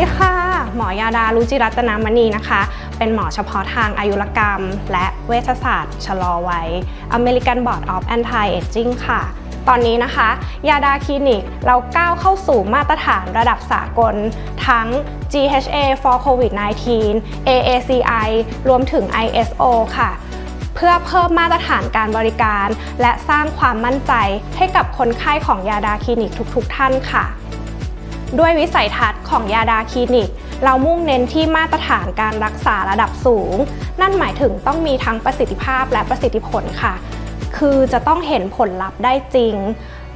ีค่ะ หมอยาดารุจิรัตนามณีนะคะ เป็นหมอเฉพาะทางอายุรกรรม และเวชศาสตร์ ชะลอวัย American Board of Anti-Aging ค่ะ ตอนนี้นะคะ ยาดาคลินิกเราก้าวเข้าสู่มาตรฐานระดับสากล ทั้ง GHA for COVID-19 AACI รวมถึง ISO ค่ะเพื่อเพิ่มมาตรฐานการบริการ และสร้างความมั่นใจให้กับคนไข้ของยาดาคลินิกทุกๆ ท่านค่ะ ด้วยวิสัยทัศน์ของยาดาคลินิก เรามุ่งเน้นที่มาตรฐานการรักษาระดับสูง นั่นหมายถึงต้องมีทั้งประสิทธิภาพและประสิทธิผลค่ะ คือจะต้องเห็นผลลัพธ์ได้จริง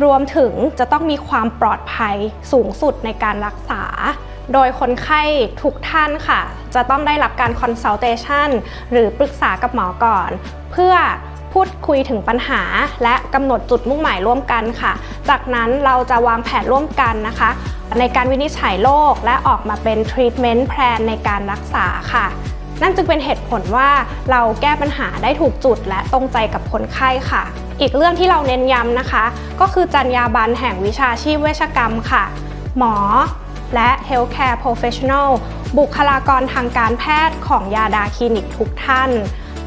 รวมถึงจะต้องมีความปลอดภัยสูงสุดในการรักษา โดยคนไข้ทุกท่านค่ะ จะต้องได้รับการ consultation หรือปรึกษากับหมอก่อน เพื่อ พูดคุยถึงปัญหา และกำหนดจุดมุ่งหมายร่วมกันค่ะ จากนั้นเราจะวางแผนร่วมกันนะคะ ในการวินิจฉัยโรคและออกมาเป็น treatment plan ในการรักษาค่ะนั่นจึงเป็นเหตุผลว่าเราแก้ปัญหาได้ถูกจุดและตรงใจกับคนไข้ค่ะ อีกเรื่องที่เราเน้นย้ำนะคะ ก็คือจรรยาบรรณแห่งวิชาชีพเวชกรรมค่ะ หมอ และ Healthcare Professional บุคลากรทางการแพทย์ของยาดาคลินิกทุกท่าน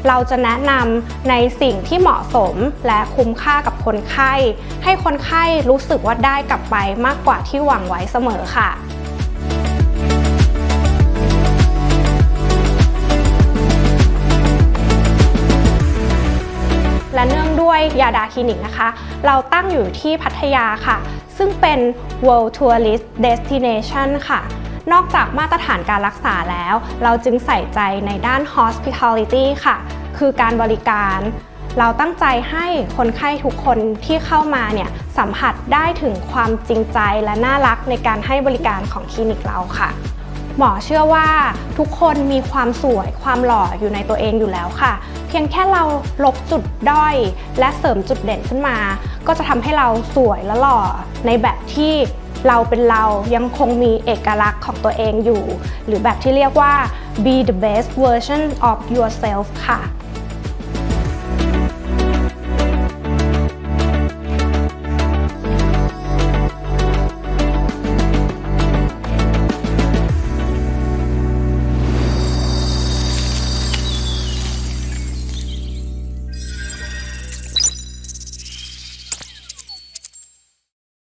เราจะแนะนำในสิ่งที่เหมาะสมและคุ้มค่ากับคนไข้ ให้คนไข้รู้สึกว่าได้กลับไปมากกว่าที่หวังไว้เสมอค่ะและเนื่องด้วยยาดาคลินิกนะคะ เราตั้งอยู่ที่พัทยาค่ะ ซึ่งเป็น World Tourist Destination ค่ะ นอกจากมาตรฐานการรักษาแล้ว เราจึงใส่ใจในด้าน Hospitality ค่ะ คือการบริการ เราตั้งใจให้คนไข้ทุกคนที่เข้ามาเนี่ยสัมผัสได้ถึงความจริงใจและน่ารักในการให้บริการของคลินิกเราค่ะหมอเชื่อว่าทุกคนมีความสวยความหล่ออยู่ในตัวเองอยู่แล้วค่ะ เพียงแค่เราลบจุดด้อย และเสริมจุดเด่นขึ้นมา ก็จะทำให้เราสวยและหล่อในแบบที่ เราเป็นเรายังคงมีเอกลักษณ์ของตัวเองอยู่ หรือแบบที่เรียกว่า be the best version of yourself ค่ะ